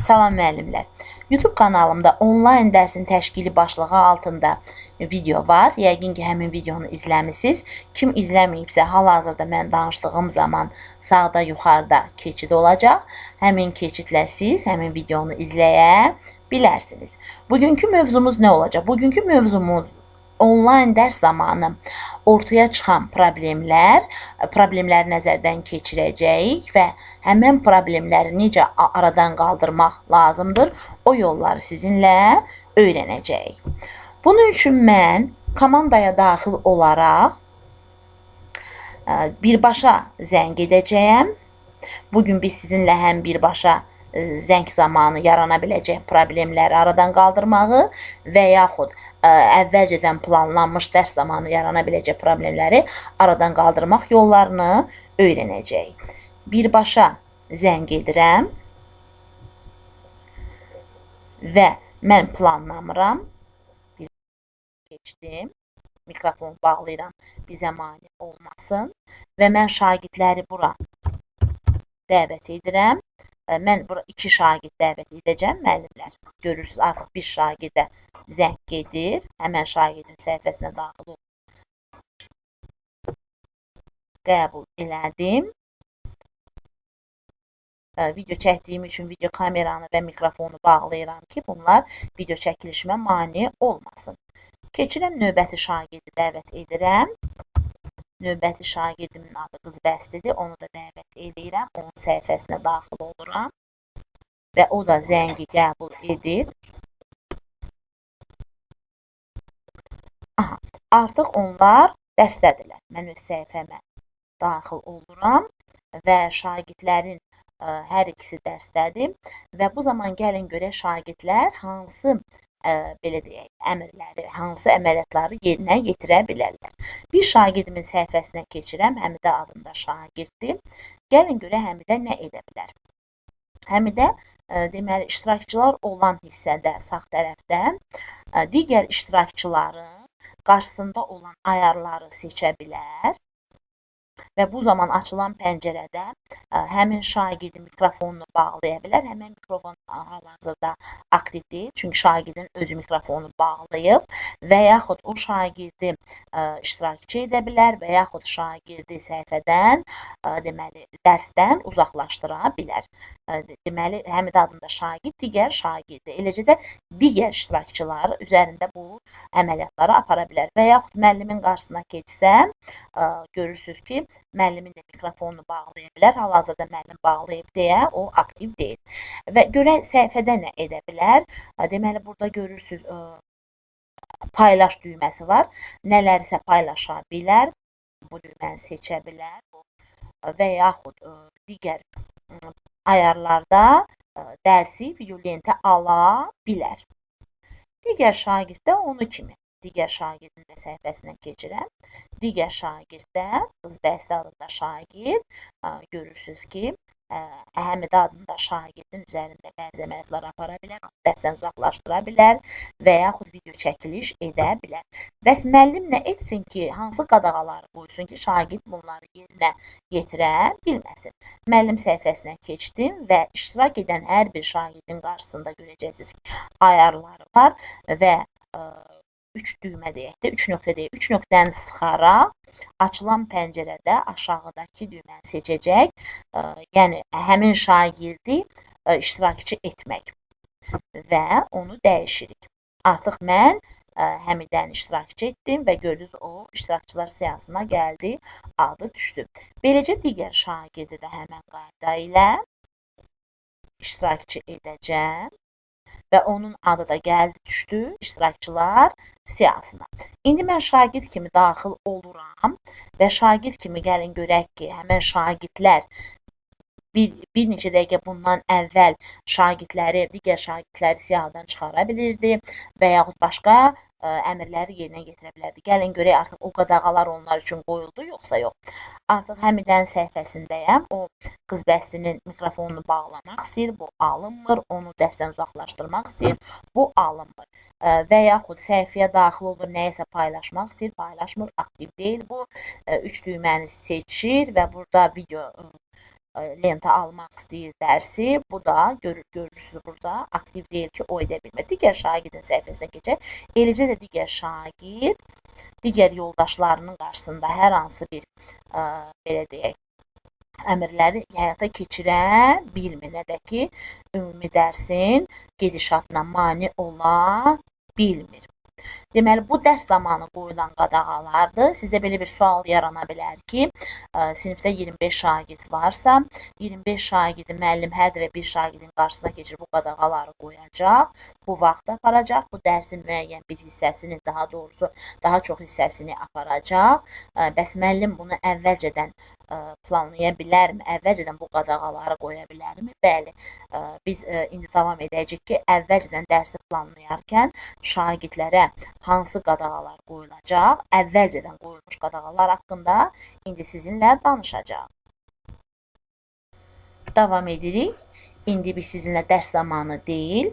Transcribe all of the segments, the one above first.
Salam müəllimlər. YouTube kanalımda onlayn dərsin təşkili başlığı altında video var. Yəqin ki, həmin videonu izləmisiniz. Kim izləməyibsə, hal-hazırda mən danışdığım zaman sağda, yuxarıda keçid olacaq. Həmin keçidlə siz həmin videonu izləyə bilərsiniz. Bugünkü mövzumuz nə olacaq? Bugünkü mövzumuz onlayn dərs zamanı ortaya çıxan problemlər, problemləri nəzərdən keçirəcəyik və həmin problemləri necə aradan qaldırmaq lazımdır, o yolları sizinlə öyrənəcəyik. Bunun üçün mən komandaya daxil olaraq ə, birbaşa zəng edəcəyəm. Bu gün biz sizinlə həm birbaşa ə, zəng zamanı yarana biləcək problemləri aradan qaldırmağı və yaxud ə, əvvəlcədən planlanmış dərs zamanı yarana biləcək problemləri aradan qaldırmaq yollarını öyrənəcəyik. Birbaşa zəng edirəm və mən planlamıram. Bir keçdim. Mikrofon bağlayıram. Bizə mane olmasın və mən şagirdləri bura dəvət edirəm. Ə, Mən bura 2 şagird dəvət edəcəm müəllimlər. Görürsüz artıq bir şagirdə zəng gedir. Həmən şagirdin səhifəsinə daxil olub qəbul elədim. Ə, Video çəkdiyim üçün video kameranı və mikrofonu bağlayıram ki, bunlar video çəkilişimə mane olmasın. Keçirəm növbəti şagirdi dəvət edirəm. Növbəti şagirdimin adı qız bəstidir. Onu da dəvət edirəm. Onun səhifəsinə daxil oluram və o da zəngi qəbul edir. Aha, artıq onlar dərsdədirlər. Mən öz səhifəmə daxil oluram və şagirdlərin ə, hər ikisi dərsdədir və bu zaman gəlin görək şagirdlər hansı ə, belə deyək, əmrləri, hansı əməliyyatları yerinə yetirə bilərlər. Bir şagirdimin səhifəsinə keçirəm. Həmidə adında şagirddir. Gəlin görək Həmidə nə edə bilər. Həmidə ə, deməli iştirakçılar olan hissədə sağ tərəfdə ə, digər iştirakçıların qarşısında olan ayarları seçə bilər və bu zaman açılan pəncərədə ə, həmin şagirdin mikrofonunu bağlaya bilər. Həmin mikrofon hal-hazırda aktiv deyil, çünki şagirdin öz mikrofonu bağlayıb və yaxud o şagirdi ə, iştirakçı edə bilər və yaxud şagirdi səhifədən, ə, deməli, dərsdən uzaqlaşdıra bilər. Ə, Deməli, Həmidə adında şagird digər şagirdi, eləcə də digər iştirakçılar üzərində bu əməliyyatları apara bilər və yaxud müəllimin qarşısına keçsəm, ə, görürsüz ki, müəllimin də mikrofonunu bağlaya bilər. Hal-hazırda müəllim bağlayıb deyə o aktiv deyil. Və görək səhifədə nə edə bilər? Ə, Deməli burada görürsüz ə, paylaş düyməsi var. Nələrsə paylaşa bilər. Bu düyməni seçə bilər. Və yaxud digər ayarlarda ə, dərsi videolentə ala bilər. Digər şagirddə onu kimi digər şagirdin də səhifəsinə keçirəm. Digər şagirddə qız bəsti adında şagird ə, görürsüz ki, ə, Əhəmidə adında şagirdin üzərində bəzi əməliyyatlar apara bilər, onu dərsdən uzaqlaşdıra bilər və yaxud video çəkiliş edə bilər. Bəs müəllim nə etsin ki, hansı qadağaları qoysun ki, şagird bunları yerinə yetirə bilməsin? Müəllim səhifəsinə keçdim və iştirak edən hər bir şagirdin qarşısında görəcəksiniz ki, ayarları var və ə, 3 düymə deyək də, 3 nöqtə deyək. 3 nöqtəni sıxaraq açılan pəncərədə aşağıdakı düyməni seçəcək. Ə, yəni həmin şagirdi ə, iştirakçı etmək və onu dəyişirik. Artıq mən ə, Həmidəni iştirakçı etdim və gördünüz o iştirakçılar siyahısına gəldi, adı düşdü. Beləcə digər şagirdi də həmin qayda ilə iştirakçı edəcəm və onun adı da gəldi düşdü iştirakçılar siyahısına. İndi mən şagird kimi daxil oluram və şagird kimi gəlin görək ki, həmin şagirdlər bir, bir neçə dəqiqə bundan əvvəl şagirdləri, digər şagirdləri siyahıdan çıxara bilirdi və yaxud başqa əmrləri yerinə yetirə bilərdi. Gəlin görək artıq o qadağalar onlar üçün qoyuldu yoxsa yox. Artıq Həmidənin səhifəsindəyəm. O qız bəstinin mikrofonunu bağlamaq istəyir, bu alınmır. Onu dərsdən uzaqlaşdırmaq istəyir, bu alınmır. Ə, Və yaxud səhifəyə daxil olur, nəyisə paylaşmaq istəyir, paylaşmır, aktiv deyil bu. 3 düyməni seçir və burada video ə, ə, lenta almaq istəyir dərsi, bu da görür, görürsüz burada aktiv deyil ki, o edə bilmir. Digər şagirdin səhifəsinə keçək. Eləcə də digər şagird digər yoldaşlarının qarşısında hər hansı bir ə, belə deyək, əmrləri həyata keçirə bilmir. Nə də ki, ümumi dərsin gedişatına mane ola bilmir. Deməli, bu dərs zamanı qoyulan qadağalardır. Sizə belə bir sual yarana bilər ki, sinifdə 25 şagird varsa, 25 şagirdi müəllim hər dəfə bir şagirdin qarşısına keçir bu qadağaları qoyacaq. Bu vaxt aparacaq. Bu dərsin müəyyən bir hissəsini, daha doğrusu daha çox hissəsini aparacaq. Bəs müəllim bunu əvvəlcədən planlaya bilərmi? Əvvəlcədən bu qadağaları qoya bilərmi? Bəli. Biz indi davam edəcəyik ki, əvvəlcədən dərsi planlayarkən şagirdlərə hansı qadağalar qoyulacaq? Əvvəlcədən qoyulmuş qadağalar haqqında indi sizinlə danışacağıq. Davam edirik. İndi biz sizinlə dərs zamanı deyil,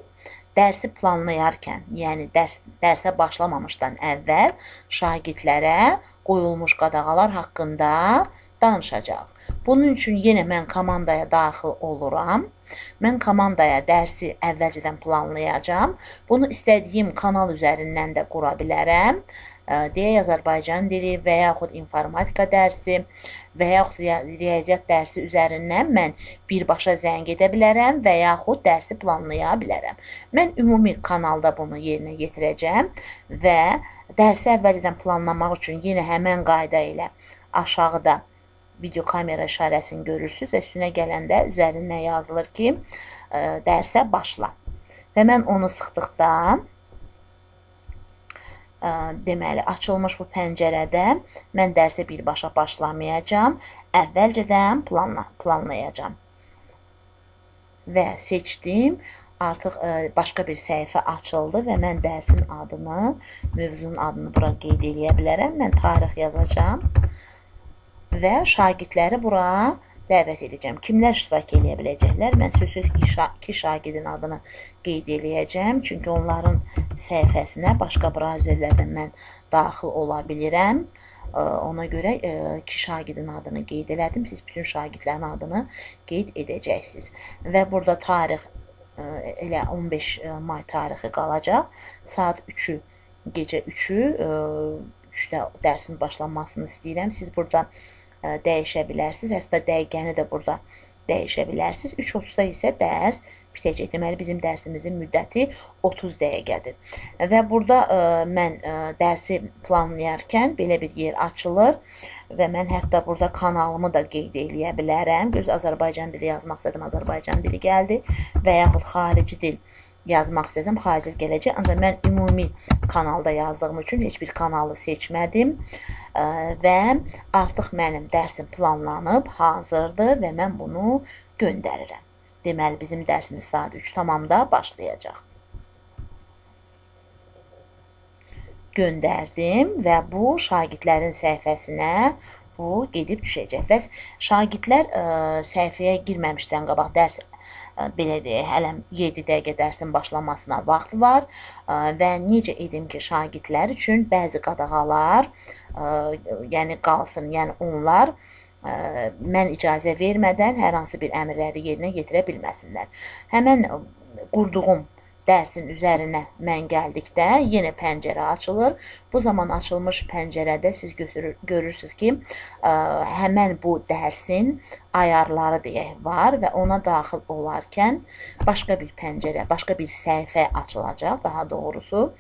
dərsi planlayarkən, yəni dərs dərsə başlamamışdan əvvəl şagirdlərə qoyulmuş qadağalar haqqında danışacağıq. Bunun üçün yenə mən komandaya daxil oluram. Mən komandaya dərsi əvvəlcədən planlayacağam. Bunu istədiyim kanal üzərindən də qura bilərəm. Deyək Azərbaycan dili və yaxud informatika dərsi və yaxud riyaziyyat dərsi üzərindən mən birbaşa zəng edə bilərəm və yaxud dərsi planlaya bilərəm. Mən ümumi kanalda bunu yerinə yetirəcəm və dərsi əvvəlcədən planlamaq üçün yenə həmən qayda ilə aşağıda video kamera işarəsini görürsüz və üstünə gələndə üzərindən yazılır ki, ə, dərsə başla. Və mən onu sıxdıqda ə, deməli açılmış bu pəncərədə mən dərsə birbaşa başlamayacağam. Əvvəlcədən planla, planlayacağam. Və seçdim. Artıq ə, başqa bir səhifə açıldı və mən dərsin adını, mövzunun adını bura qeyd edə bilərəm. Mən tarix yazacağam və şagirdləri bura dəvət edəcəm. Kimlər iştirak edə biləcəklər? Mən sözsüz ki, iki şagirdin adını qeyd eləyəcəm. Çünki onların səhifəsinə başqa brauzerlərdən mən daxil ola bilirəm. Ona görə iki şagirdin adını qeyd elədim. Siz bütün şagirdlərin adını qeyd edəcəksiniz. Və burada tarix elə 15 may tarixi qalacaq. Saat 3-ü, gecə 3-ü 3-də dərsin başlanmasını istəyirəm. Siz burada dəyişə bilərsiniz. Hətta dəqiqəni də burada dəyişə bilərsiniz. 3:30-da isə dərs bitəcək. Deməli bizim dərsimizin müddəti 30 dəqiqədir. Və burada ə, mən ə, dərsi planlayarkən belə bir yer açılır və mən hətta burada kanalımı da qeyd eləyə bilərəm. Göz Azərbaycan dili yazmaq istədim, Azərbaycan dili gəldi və yaxud xarici dil yazmaq istəsəm xarici gələcək. Ancaq mən ümumi kanalda yazdığım üçün heç bir kanalı seçmədim və artıq mənim dərsim planlanıb, hazırdır və mən bunu göndərirəm. Deməli bizim dərsimiz saat 3 tamamda başlayacaq. Göndərdim və bu şagirdlərin səhifəsinə bu gedib düşəcək. Və şagirdlər ə, səhifəyə girməmişdən qabaq dərs belə deyək, hələ 7 dəqiqə dərsin başlamasına vaxt var və necə edim ki, şagirdlər üçün bəzi qadağalar, yəni qalsın, yəni onlar mən icazə vermədən hər hansı bir əmrləri yerinə yetirə bilməsinlər. Həmən qurduğum dərsin üzərinə mən gəldikdə yenə pəncərə açılır. Bu zaman açılmış pəncərədə siz götürür, görürsüz ki, ə, həmən bu dərsin ayarları deyək var və ona daxil olarkən başqa bir pəncərə, başqa bir səhifə açılacaq, daha doğrusu.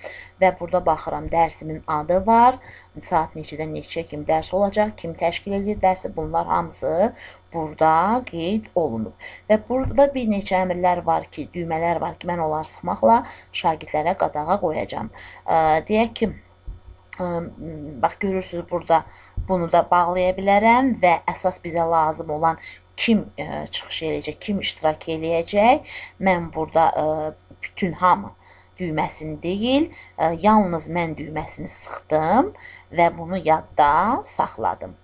Və burada baxıram, dərsimin adı var, saat neçədən neçəyə kimi dərs olacaq, kim təşkil edir dərsi, bunlar hamısı burada qeyd olunub. Və burada bir neçə əmrlər var ki, düymələr var ki, mən onları sıxmaqla şagirdlərə qadağa qoyacağam. Deyək ki, bax görürsüz burada bunu da bağlaya bilərəm və əsas bizə lazım olan kim ə, e, çıxış eləyəcək, kim iştirak eləyəcək. Mən burada ə, e, bütün hamı düyməsini deyil, ə, e, yalnız mən düyməsini sıxdım və bunu yadda saxladım.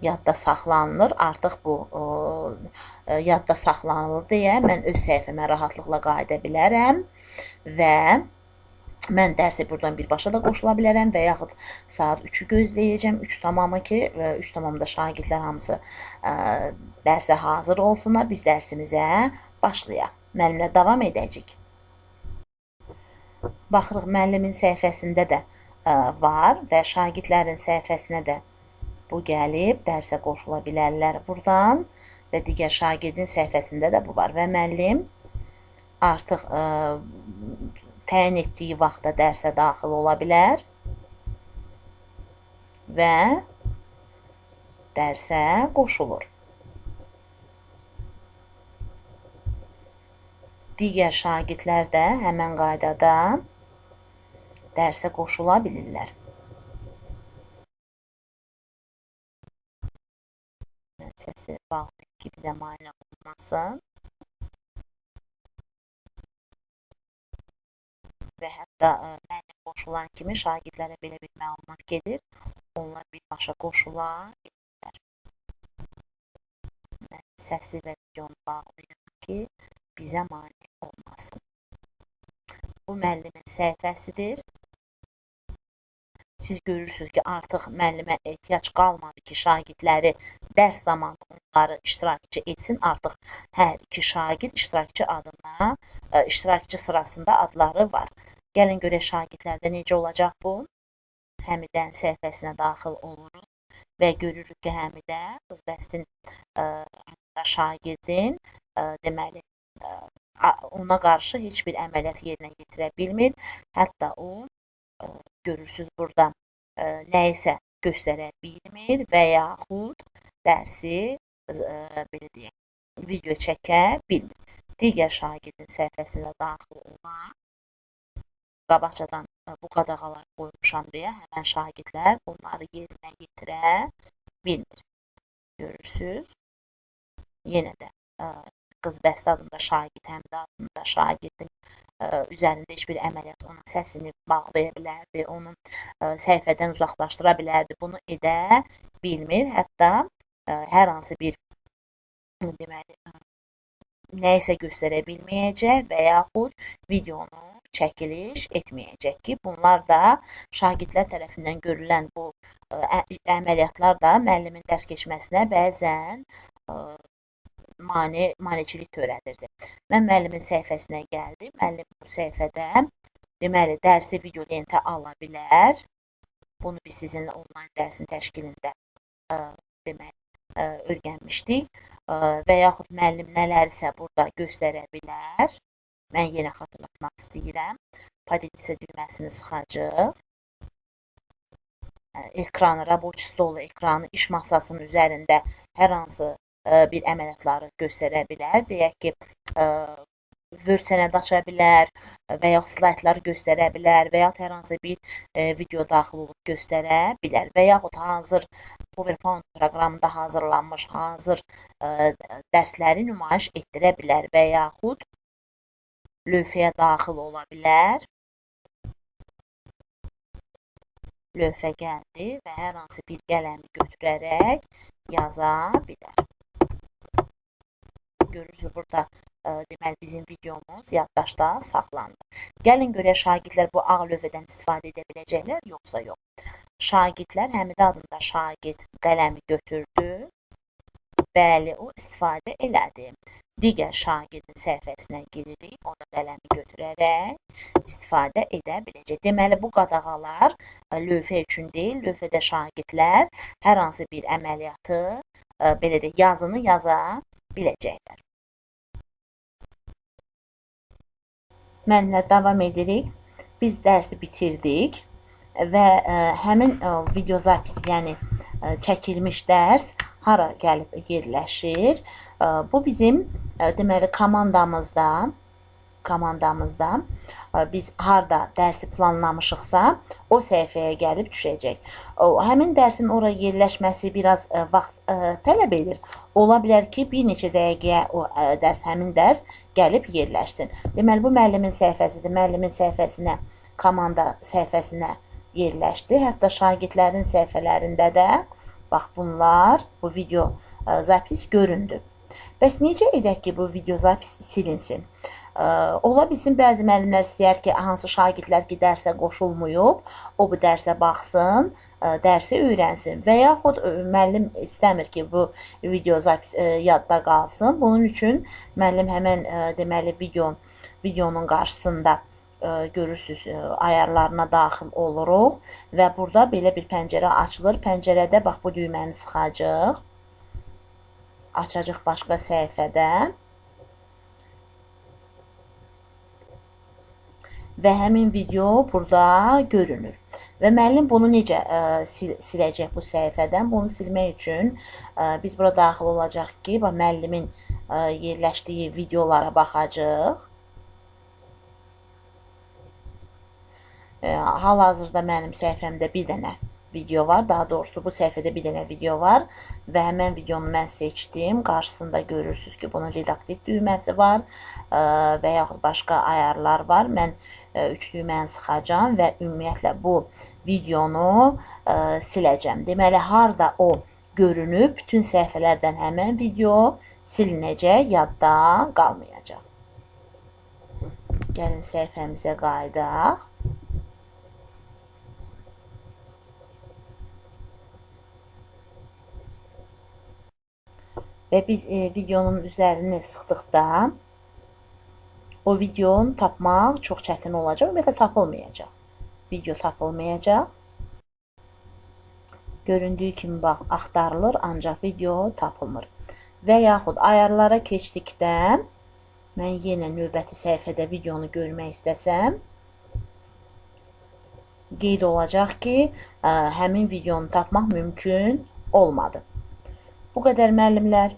Yadda saxlanılır. Artıq bu ə, yadda saxlanılır deyə mən öz səhifəmə rahatlıqla qayıda bilərəm və Mən dərsə buradan birbaşa da qoşula bilərəm və yaxud saat 3-ü gözləyəcəm. 3 tamamı ki, 3 tamamda şagirdlər hamısı ə, dərsə hazır olsunlar. Biz dərsimizə başlayaq. Müəllimlə davam edəcəyik. Baxırıq müəllimin səhifəsində də ə, var və şagirdlərin səhifəsinə də bu gəlib dərsə qoşula bilərlər burdan və digər şagirdin səhifəsində də bu var və müəllim artıq ə, təyin etdiyi vaxtda dərsə daxil ola bilər və dərsə qoşulur. Digər şagirdlər də həmən qaydada dərsə qoşula bilirlər. Səsi bağlayıb ki, bizə mane olmasın. Və hətta ə, mənə qoşulan kimi şagirdlərə belə bir məlumat gedir. Onlar birbaşa qoşula bilirlər. Mən səsi və videonu bağlayıram ki, bizə mane olmasın. Bu müəllimin səhifəsidir. Siz görürsünüz ki, artıq müəllimə ehtiyac qalmadı ki, şagirdləri dərs zamanı onları iştirakçı etsin. Artıq hər iki şagird iştirakçı adına, ə, iştirakçı sırasında adları var. Gəlin görək şagirdlərdə necə olacaq bu. Həmidən səhifəsinə daxil oluruq və görürük ki, Həmidə qız bəstin ə, şagirdin ə, deməli ə, ona qarşı heç bir əməliyyat yerinə yetirə bilmir. Hətta o ə, görürsüz burada ə, nə isə göstərə bilmir və yaxud dərsi ə, belə deyək video çəkə bilmir. Digər şagirdin səhifəsinə daxil olan qabaqcadan e, bu qadağalar qoymuşam deyə həmən şagirdlər bunları yerinə yetirə bilmir. Görürsüz? Yenə də ə, e, qız bəstə adında şagird, həmdə adında şagirdin ə, e, üzərində heç bir əməliyyat onun səsini bağlaya bilərdi, onun ə, səhifədən uzaqlaşdıra bilərdi. Bunu edə bilmir. Hətta ə, hər hansı bir deməli nə isə göstərə bilməyəcək videonu çəkiliş etməyəcək ki, bunlar da şagirdlər tərəfindən görülən bu ə, əməliyyatlar da müəllimin dərs keçməsinə bəzən ə, mane maneçilik törədirdi. Mən müəllimin səhifəsinə gəldim. Müəllim bu səhifədə deməli dərsi video lentə ala bilər. Bunu biz sizinlə onlayn dərsin təşkilində ə, deməli ə, öyrənmişdik və yaxud müəllim nələrsə burada göstərə bilər. Mən yenə xatırlatmaq istəyirəm. Padedisə düyməsini sıxacaq. Ekranı, rabochi stolu ekranı iş masasının üzərində hər hansı bir əməliyyatları göstərə bilər. Deyək ki, Word sənədi aça bilər və ya slaydları göstərə bilər və ya hər hansı bir e, video daxil olub göstərə bilər və yaxud hazır PowerPoint proqramında hazırlanmış hazır e, dərsləri nümayiş etdirə bilər və yaxud lövhəyə daxil ola bilər. Lövhə gəldi və hər hansı bir qələmi götürərək yaza bilər. Görürsünüz burada ə, deməli bizim videomuz yaddaşda saxlandı. Gəlin görək şagirdlər bu ağ lövhədən istifadə edə biləcəklər yoxsa yox. Şagirdlər Həmidə adında şagird qələmi götürdü. Bəli, o istifadə elədi digər şagirdin səhifəsinə giririk, onu qələmi götürərək istifadə edə biləcək. Deməli, bu qadağalar e, lövhə üçün deyil, lövhədə şagirdlər hər hansı bir əməliyyatı, e, belə də yazını yaza biləcəklər. Müəllimlər davam edirik. Biz dərsi bitirdik və ə, e, həmin ə, video zapis, yəni çəkilmiş dərs hara gəlib yerləşir? Bu bizim deməli komandamızda komandamızda biz harda dərsi planlamışıqsa, o səhifəyə gəlib düşəcək. Həmin dərsin ora yerləşməsi biraz vaxt tələb edir. Ola bilər ki, bir neçə dəqiqəyə o dərs, həmin dərs gəlib yerləşsin. Deməli, bu müəllimin səhifəsidir. Müəllimin səhifəsinə, komanda səhifəsinə yerləşdi. Hətta şagirdlərin səhifələrində də bax bunlar, bu video zapis göründü. Bəs necə edək ki, bu video zapis silinsin? Ə, Ola bilsin bəzi müəllimlər istəyər ki, hansı şagirdlər ki, dərsə qoşulmayıb, o bu dərsə baxsın, ə, dərsi öyrənsin və yaxud müəllim istəmir ki, bu video zapis yadda qalsın. Bunun üçün müəllim həmən deməli video videonun qarşısında görürsüz ə, ayarlarına daxil oluruq və burada belə bir pəncərə açılır. Pəncərədə bax bu düyməni sıxacağıq. Açacağıq başqa səhifədə. və həmin video burada görünür. Və müəllim bunu necə ə, sil siləcək bu səhifədən? Bunu silmək üçün ə, biz bura daxil olacaq ki, bax müəllimin ə, yerləşdiyi videolara baxacağıq. Hal-hazırda mənim səhifəmdə bir dənə video var. Daha doğrusu bu səhifədə bir dənə video var və həmən videonu mən seçdim. Qarşısında görürsüz ki, bunun redaktiv düyməsi var ə, və yaxud başqa ayarlar var. Mən ə, üç düyməni sıxacağam və ümumiyyətlə bu videonu ə, siləcəm. Deməli, harda o görünüb, bütün səhifələrdən həmən video silinəcək, yadda qalmayacaq. Gəlin səhifəmizə qayıdaq. Və biz e, videonun üzərini sıxdıqda o videonu tapmaq çox çətin olacaq. Ümumiyyətlə tapılmayacaq. Video tapılmayacaq. Göründüyü kimi bax axtarılır, ancaq video tapılmır. Və yaxud ayarlara keçdikdə mən yenə növbəti səhifədə videonu görmək istəsəm qeyd olacaq ki, ə, həmin videonu tapmaq mümkün olmadı. Bu qədər müəllimlər.